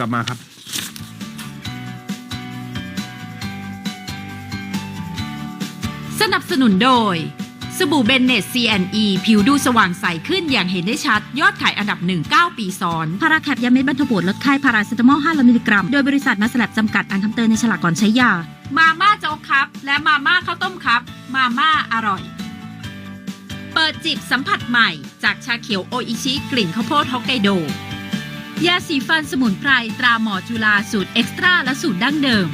กลับมาครับสนับสนุนโดย สบู่เบนเนต CNE ผิวดูสว่างใสขึ้นอย่างเห็นได้ชัด ยอดขายอันดับหนึ่ง9ปีซ้อน พาราแคปยาเม็ดบรรเทาปวดลดไข้พาราเซตามอล500มิลลิกรัม โดยบริษัทมาสลับจำกัดอ่านคำเตือนในฉลากก่อนใช้ยา มาม่าโจ๊กครับ และมาม่าข้าวต้มครับ มาม่าอร่อย เปิดจิบสัมผัสใหม่จากชาเขียวโออิชิกลิ่นข้าวโพดฮอกไกโด ยาสีฟันสมุนไพรตราหมอจุฬาสูตรเอ็กซ์ตร้าและสูตรดั้งเดิม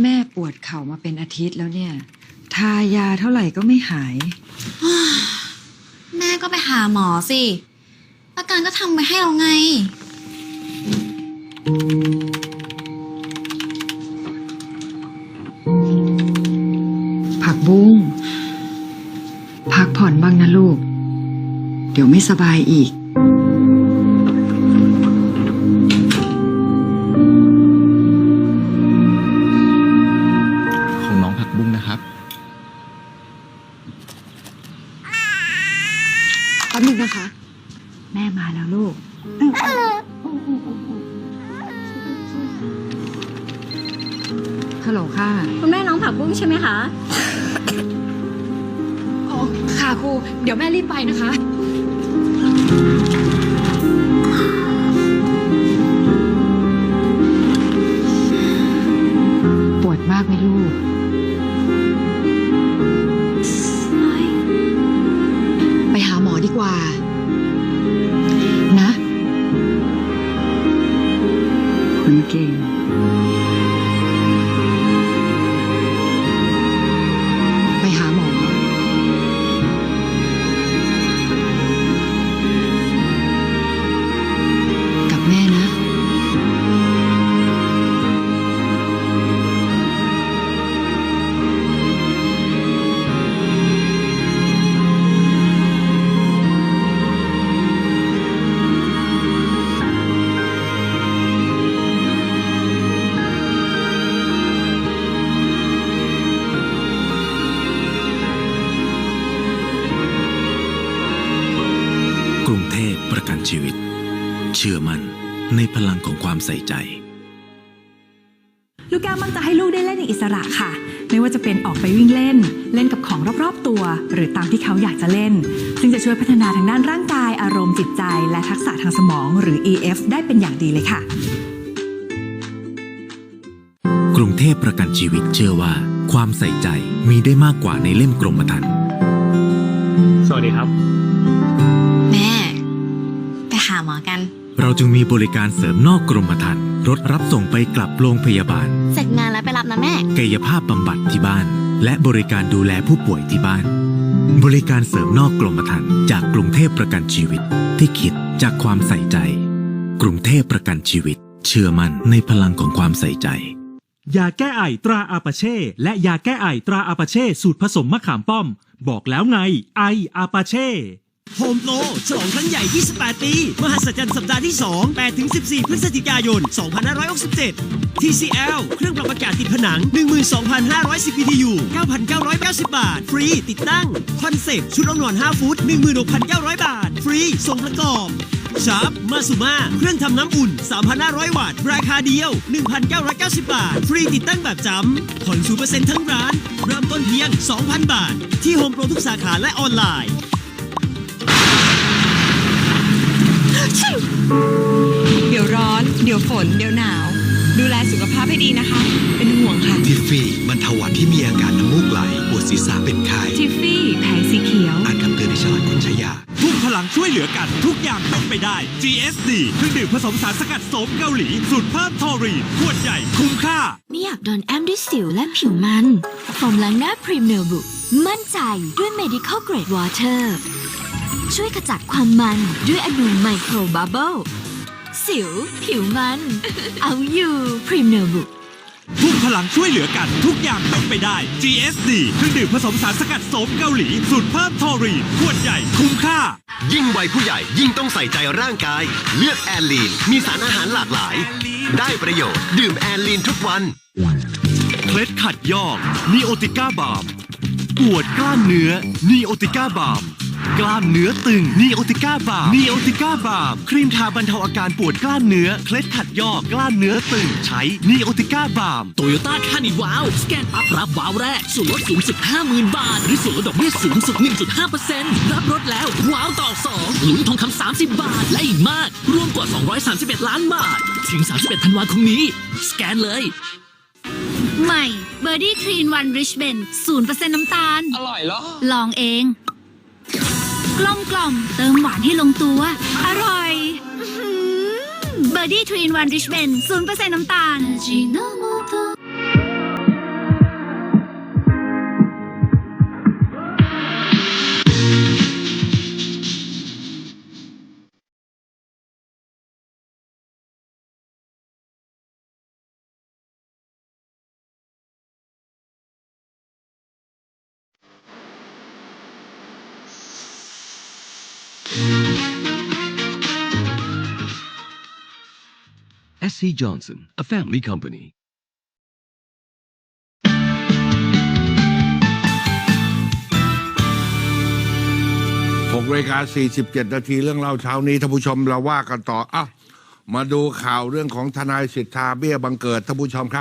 แม่ปวดเข่ามาเป็นอาทิตย์แล้วเนี่ย ทายาเท่าไหร่ก็ไม่หาย แม่ก็ไปหาหมอสิ อาการก็ทำไปให้เราไง ดี๋ยวไม่สบายอีก ของน้องผักบุ้งนะครับ แป๊บนึงนะคะ แม่มาแล้วลูก ฮัลโหลค่ะ คุณแม่น้องผักบุ้งใช่ไหมคะ อ๋อ ค่ะครู เดี๋ยวแม่รีบไปนะคะ ปวดมากไหมลูก ไปหาหมอดีกว่า นะคนเก่ง ชีวิต เชื่อมั่นในพลังของความใส่ใจ ลูกแก้วมักจะให้ลูกได้เล่นอย่างอิสระค่ะ ไม่ว่าจะเป็นออกไปวิ่งเล่น เล่นกับของรอบๆตัว หรือตามที่เขาอยากจะเล่น ซึ่งจะช่วยพัฒนาทางด้านร่างกาย อารมณ์จิตใจ และทักษะทางสมองหรือ EF ได้เป็นอย่างดีเลยค่ะ กรุงเทพประกันชีวิตเชื่อว่า ความใส่ใจมีได้มากกว่าในเล่มกรมธรรม์สวัสดีครับแม่ไป หาหมอกัน เราจึงมีบริการเสริมนอกกรมธรรม์รถรับส่งไปกลับโรงพยาบาล เสร็จงานแล้วไปรับนะแม่ กายภาพบำบัดที่บ้าน และบริการดูแลผู้ป่วยที่บ้าน บริการเสริมนอกกรมธรรม์จากกรุงเทพประกันชีวิต ที่คิดจากความใส่ใจ กรุงเทพประกันชีวิต เชื่อมั่นในพลังของความใส่ใจ ยาแก้ไอตราอาปาเช่ และยาแก้ไอตราอาปาเช่สูตรผสมมะขามป้อม บอกแล้วไง ไออาปาเช่ โฮมโปรฉลองครั้งใหญ่ 28 ปี มหัศจรรย์สัปดาห์ที่ 2 8 ถึง 14 พฤศจิกายน 2567 TCL เครื่องปรับอากาศติดผนัง 12,510 BTU 9,990 บาท ฟรีติดตั้ง คอนเซปต์ชุดรองนอน 5 ฟุต 16,900 บาท ฟรีส่งประกอบชาร์ปมาสุมาเครื่องทำน้ำอุ่น 3,500 วัตต์ ราคาเดียว 1,990 บาท ฟรีติดตั้งแบบจำผ่อน0%ทั้งร้าน เริ่มต้นเพียง 2,000 บาท ที่โฮมโปรทุกสาขาและออนไลน์ เดี๋ยวฝน เดี๋ยวหนาว ดูแลสุขภาพให้ดีนะคะ เป็นห่วงค่ะ ทิฟฟี่บรรเทาหวัดที่มีอาการน้ำมูกไหลปวดศีรษะเป็นไข้ทิฟฟี่แผงสีเขียว อ่านคำเตือนในฉลากก่อนใช้ยาทุกพลังช่วยเหลือกัน ทุกอย่างเป็นไปได้ GSD เครื่องดื่มผสมสารสกัดโสมเกาหลี สูตรเพิ่มทอรีนขวดใหญ่คุ้มค่า ไม่อยากโดนแอมด้วยสิวและผิวมันโฟมล้างหน้าพรีเมียร์บุมั่นใจด้วย medical grade water ช่วยขจัดความมันด้วยอนูไมโครบับเบิล สิว ผิวมัน เอาอยู่พรีเมียร์บุทุกพลังช่วยเหลือกันทุกอย่างเป็นไปได้ GSD เครื่องดื่มผสมสารสกัดโสมเกาหลี สูตรเพิ่มทอรีนขวดใหญ่คุ้มค่า ยิ่งวัยผู้ใหญ่ยิ่งต้องใส่ใจร่างกาย เลือกแอนลีน มีสารอาหารหลากหลาย ได้ประโยชน์ ดื่มแอนลีนทุกวัน เคล็ดขัดยอกนีโอติก้าบาล์มปวดกล้ามเนื้อนีโอติก้าบาล์ม กล้ามเนื้อตึงนีโอติก้าบาร์นีโอติก้าบาร์ครีมทาบรรเทาอาการปวดกล้ามเนื้อ เคล็ดขัดยอกกล้ามเนื้อตึง ใช้นีโอติก้าบาร์โตโยต้าคานิวาวสแกนปั๊บรับว้าวแรกส่วนลดสูงสุด50,000 บาท หรือส่วนลดดอกเบี้ยสูงสุด 1.5%รับรถแล้วว้าวต่อ2ลุ้นทองคำ30 บาท และอีกมาก รวมกว่า 231 ล้านบาท ถึง 31 ธันวาคมนี้ สแกนเลยใหม่เบอร์ดี้ทรีนวันริชเบนศูนย์เปอร์เซ็นต์น้ำตาล อร่อยเหรอ ลองเอง กลมกล่อมเติมหวานให้ลงตัว อร่อยเบอร์ดี้ทรีนวันริชเบนศูนย์เปอร์เซ็นต์น้ำตาล SC Johnson a family company 6นาฬิกา47 นาทีเรื่องเล่าเช้านี้ท่านผู้ชมเราว่ากันต่ออะมาดูข่าวเรื่องของทนายสิทธาเบี้ยบังเกิดท่านผู้ชมครับ